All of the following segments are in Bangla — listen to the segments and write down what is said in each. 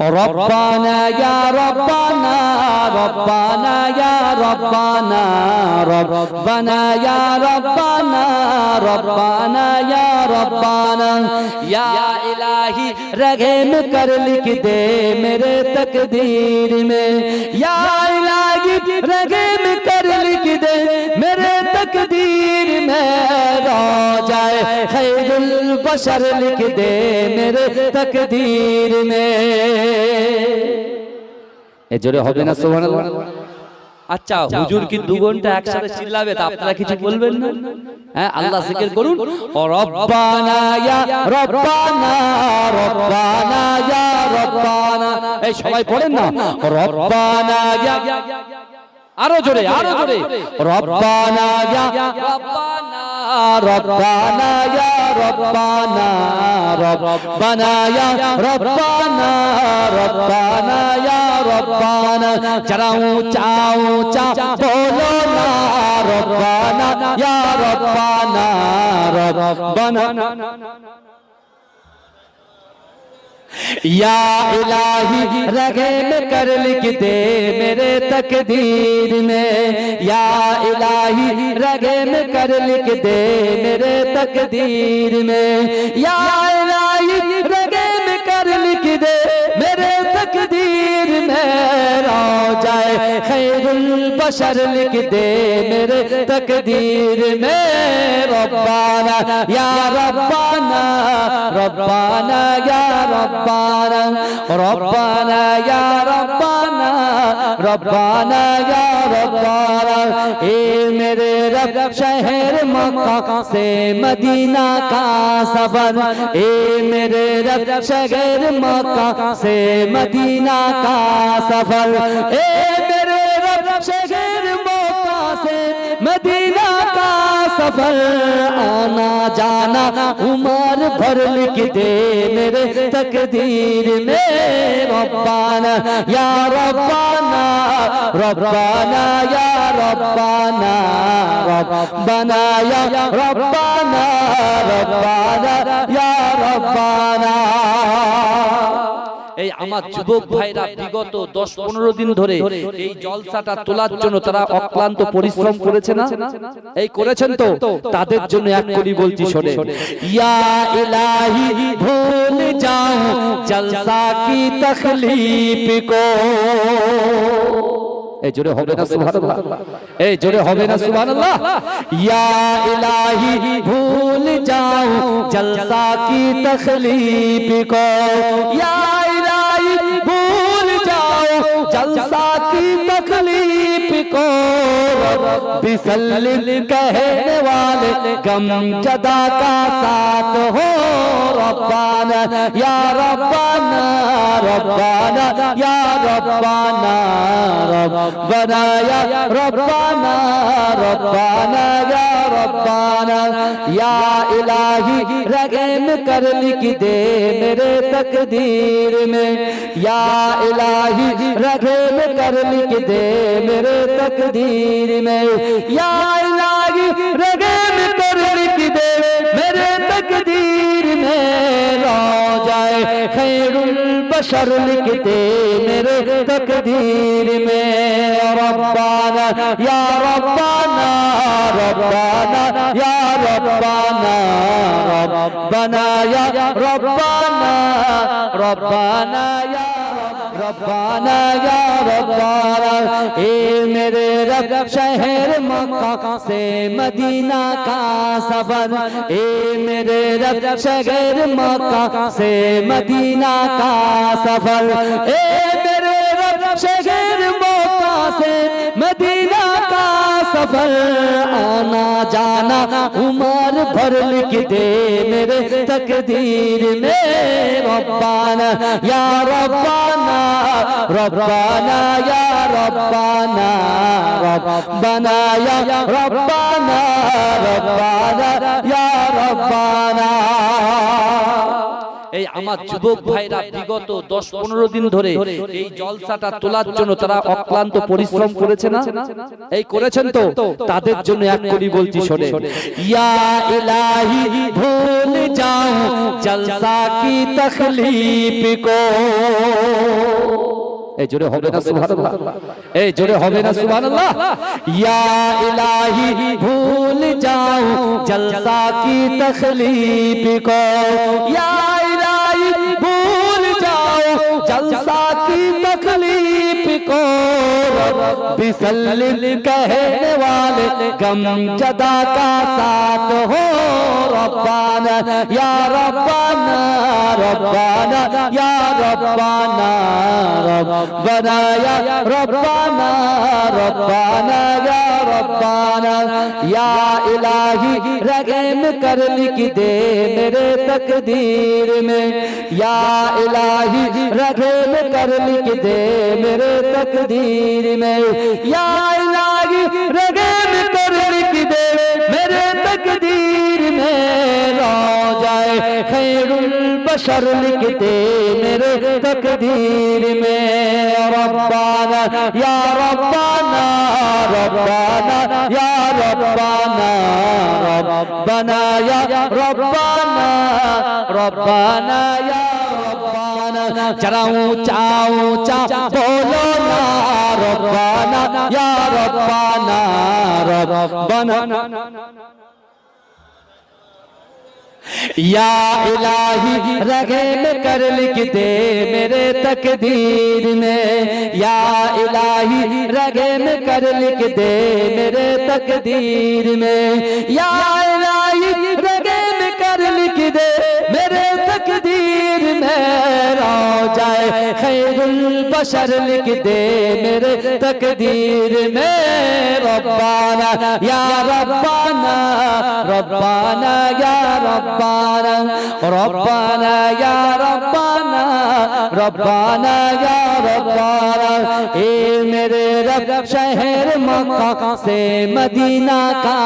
ربنا يا ربنا ربنا يا ربنا ربنا يا ربنا ربنا يا ربنا يا الہی رحم کر لکھ دے میرے تقدیر میں یا खैरुल बशर लिख दे मेरे तकदीर में এ জোরে হবে না সুবহানাল্লাহ আচ্ছা হুজুর কি দু ঘন্টা একসাথে চিল্লাবে তা আপনারা কিছু বলবেন না হ্যাঁ আল্লাহ জিকির করুন ও রব্বানা ইয়া রব্বানা রব্বানা ইয়া রব্বানা এই সবাই পড়েন না রব্বানা ইয়া আরো জোরে আরো জোরে রব্বানা ইয়া রব্বানা ربنا يا ربنا ربنا يا ربنا ربنا يا ربنا جرا اونچا اونچا بولو نا ربنا يا ربنا ربنا یا الہی رگے میں کر لکھ دے میرے تقدیر میں۔ یا الہی رگے میں کر لکھ دے میرے تقدیر میں۔ یا الہی رگے میں کر لکھ دے میرے تقدیر میں۔ رو جائے خیر اللہ बशर लिख दे मेरे तकदीर में रब्बाना या रब्बाना रब्बाना या रब्बाना रब्बाना या रब्बाना रब्बाना या रब्बाना ए मेरे रब शहर मक्का से मदीना का सफर ए मेरे रब शहर मक्का से मदीना का सफर ए सफर आना जाना उमर भर लिख दे मेरे तकदीर में रब्बाना या रब्बाना रब्बाना या रब्बाना रब्बाना या रब्बाना रब्बाना या रब्बाना এই আমার যুবক ভাইরা বিগত দশ পনেরো দিন ধরে এই জলসাটা তোলার জন্য তারা অক্লান্ত পরিশ্রম করেছে না? এই করেছেন তো? তাদের জন্য এক করি বলছি শোনে ইয়া ইলাহি ভুল যাও জলসা কি তখলিফ কো। এই জোরে হবে না সুবহানাল্লাহ। এই জোরে হবে না সুবহানাল্লাহ। ইয়া ইলাহি ভুল যাও জলসা কি তখলিফ কো। ইয়া بسلم کہنے والے گم جدا کا ساتھ ہو رب ইয়া রব্বানা রব্বানা ইয়া রব্বানা রব্বানা ইয়া রব্বানা রব্বানা ইয়া রব্বানা ইয়া ইলাহি রগম কর লিখ দে মেরে তকদীর মে ইয়া ইলাহি রগম কর লিখ দে মেরে তকদীর মে ইয়া ইলাহি রগম কর লিখ দে মেরে তকদীর রজায় খৈরুল বশর লিখতে মেরে তকদীর মে রব্বানা ইয়া রব্বানা রব্বানা ইয়া রব্বানা রব্বানা ইয়া রব্বানা রব্বানা ইয়া ربانا یا ربانا اے میرے رب شہر مکہ سے مدینہ کا سفر اے میرے رب شہر مکہ سے مدینہ کا سفر اے میرے رب شہر مکہ سے सफर आना जाना उमर भर लिख दे मेरे तकदीर में रब्बाना या रब्बाना रब्बाना या रब्बाना रब्बाना या रब्बाना रब्बाना या रब्बाना এই আমার যুবক ভাইরা বিগত দশ পনেরো দিন ধরে এই জলসাটা তোলার জন্য তারা অক্লান্ত পরিশ্রম করেছে না? এই করেছেন তো? তাদের জন্য এক করি বলছি শোনে ইয়া ইলাহি ভুল যাও জলসা কি তখলিফ কো? এই জোরে হবে না সুবহানাল্লাহ। এই জোরে হবে سبحان اللہ یا الہی بھول جاؤں জলসা کی تخلیب کو یا الہی بھول جاؤں جلسہ کی تخلیب کو رب سلل کہنے والے گم جدا کا ساتھ ہو ربانا یا ربانا ربانا یا ربانا ربنا ربنا يا ربنا ربنا يا ربنا يا الہی رحم کر لکھ دے میرے تقدیر میں یا الہی رحم کر لکھ دے میرے تقدیر میں یا الہی رحم کر لکھ دے میرے تقدیر میں رو جائے خیر بشر لکھتے میرے تقدیر میں ربانا یا ربانا ربانا یا ربانا ربانا یا ربانا ربانا یا ربانا چراؤں چاؤں اونچا بولو نا ربانا یا ربانا ربانا یا الہی رگے کر لکھ دے میرے تقدیر میں۔ یا الہی رگے کر لکھ دے میرے تقدیر میں۔ یا الہی رگے کر لکھ دے बशर लिख दे मेरे तकदीर में रब्बाना या रब्बाना रब्बाना या रब्बाना रब्बाना या रब्बाना रब्बाना या रब्बाना ए मेरे रब शहर मक्का से मदीना का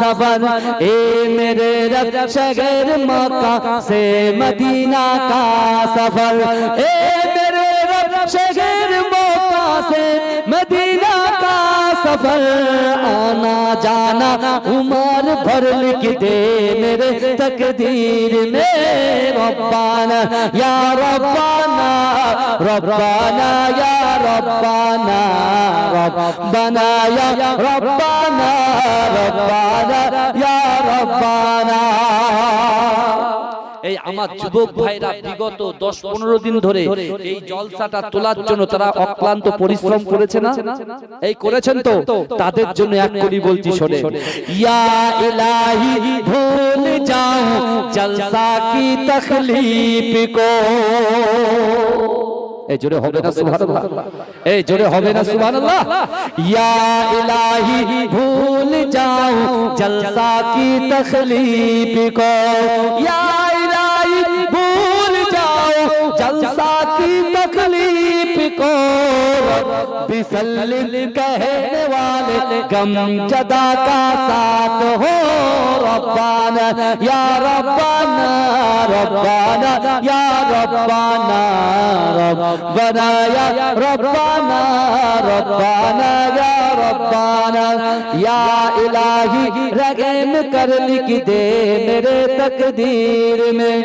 सफर ए मेरे रब शहर मक्का से मदीना का सफर ए सफर आना जाना उमर भर लिख दे मेरे तकदीर में रब्बाना या रब्बाना रब्बाना या रब्बाना रब्बाना या रब्बाना रब्बाना या रब्बाना এই আমার যুবক ভাইরা বিগত দশ পনেরো দিন ধরে এই জলসাটা তোলার জন্য তারা অক্লান্ত পরিশ্রম করেছে না? এই করেছেন তো? তাদের জন্য এক করি বলছি শোনে ইয়া ইলাহি ভুল যাও জলসা কি তখলিফ কো। এই জোরে হবে না সুবহানাল্লাহ। এই জোরে হবে না সুবহানাল্লাহ। ইয়া ইলাহি ভুল যাও জলসা কি তখলিফ কো। ইয়া بسلم کہنے والے گم جدا کا ساتھ ہو ربان یا ربان ربنا يا ربنا ربنا يا ربنا ربنا يا ربنا يا الہی رحم کر لکھ دے میرے تقدیر میں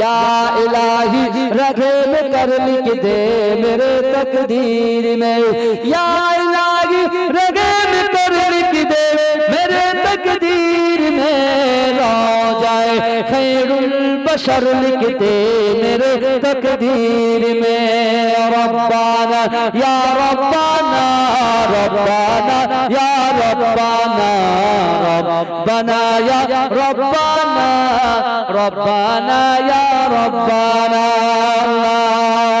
یا الہی رحم کر لکھ دے میرے تقدیر میں یا الہی رحم کر لکھ دے میرے تقدیر میں آ جائے خیر البشر لکھتے میرے تقدیر میں ربانا یا ربانا ربانا یا ربانا ربنا یا ربانا ربانا یا ربانا اللہ